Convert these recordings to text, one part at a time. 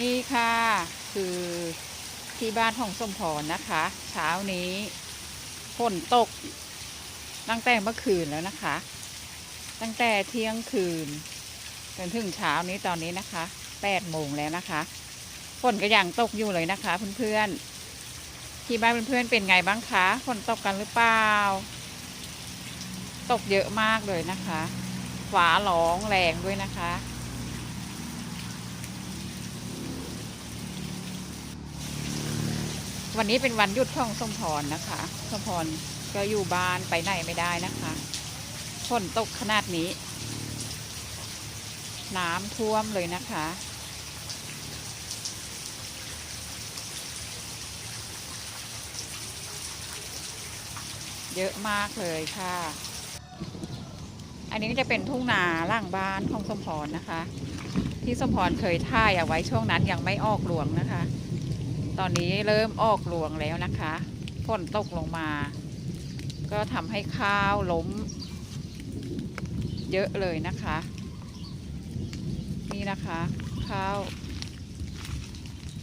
นี่ค่ะ คือที่บ้านของสมพรนะคะ เช้านี้ฝนตก ตั้งแต่เมื่อคืนแล้วนะคะ ตั้งแต่เที่ยงคืนจนถึงเช้านี้ตอนนี้นะคะแปดโมงแล้วนะคะฝนก็ยังตกอยู่เลยนะคะ เพื่อนๆที่บ้านเพื่อนๆเป็นไงบ้างคะฝนตกกันหรือเปล่า ตกเยอะมากเลยนะคะฟ้าร้องแรงด้วยนะคะ วันนี้เป็นวันหยุดของสมพรนะคะสมพรก็อยู่บ้านไปไหนไม่ได้นะคะฝนตกขนาดนี้ น้ำท่วมเลยนะคะ เยอะมากเลยค่ะ อันนี้ก็จะเป็นทุ่งนาล่างบ้านของสมพรนะคะ ที่สมพรเคยท่ายเอาไว้ช่วงนั้นยังไม่ออกหลวงนะคะ ตอนนี้เริ่มออกรวงแล้วนะคะฝนตกลงมา ก็ทำให้ข้าวล้ม เยอะเลยนะคะ นี่นะคะ ข้าว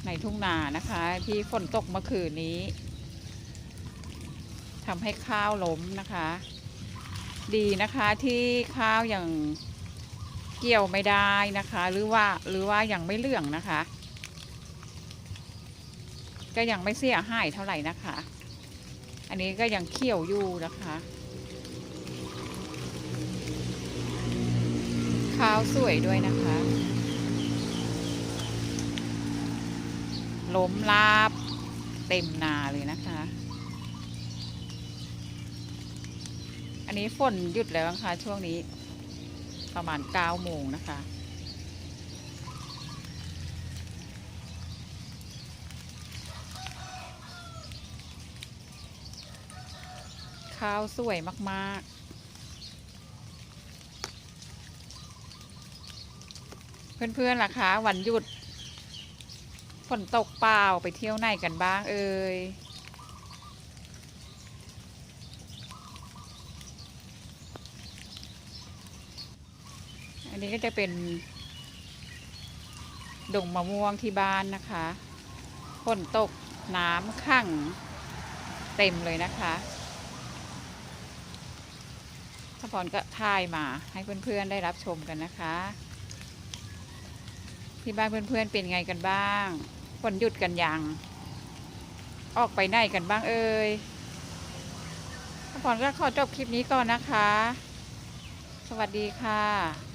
ในทุ่งนานะคะ ที่ฝนตกเมื่อคืนนี้ทำให้ข้าวล้มนะคะ ดีนะคะที่ข้าวยังเกี่ยวไม่ได้นะคะ หรือว่าหรือว่ายังไม่เหลืองนะคะ ก็ยังไม่เสียหายเท่าไหร่นะคะ อันนี้ก็ยังเขียวอยู่นะคะ ขาวสวยด้วยนะคะ ล้มลาบเต็มนาเลยนะคะ อันนี้ฝนหยุดแล้วนะคะช่วงนี้ประมาณ9โมงนะคะ ข้าวสวยมากๆ เพื่อนๆล่ะคะวันหยุดฝนตกเปล่าไปเที่ยวไหนกันบ้างเอ่ยอันนี้ก็จะเป็นดงมะม่วงที่บ้านนะคะฝนตกน้ำขังเต็มเลยนะคะ สปอนก็ถ่ายมาให้เพื่อนๆได้รับชมกันนะคะ ที่บ้านเพื่อนๆเป็นไงกันบ้างฝนหยุดกันยังออกไปไหนกันบ้างเอ่ยสปอนก็ขอจบคลิปนี้ก่อนนะคะ สวัสดีค่ะ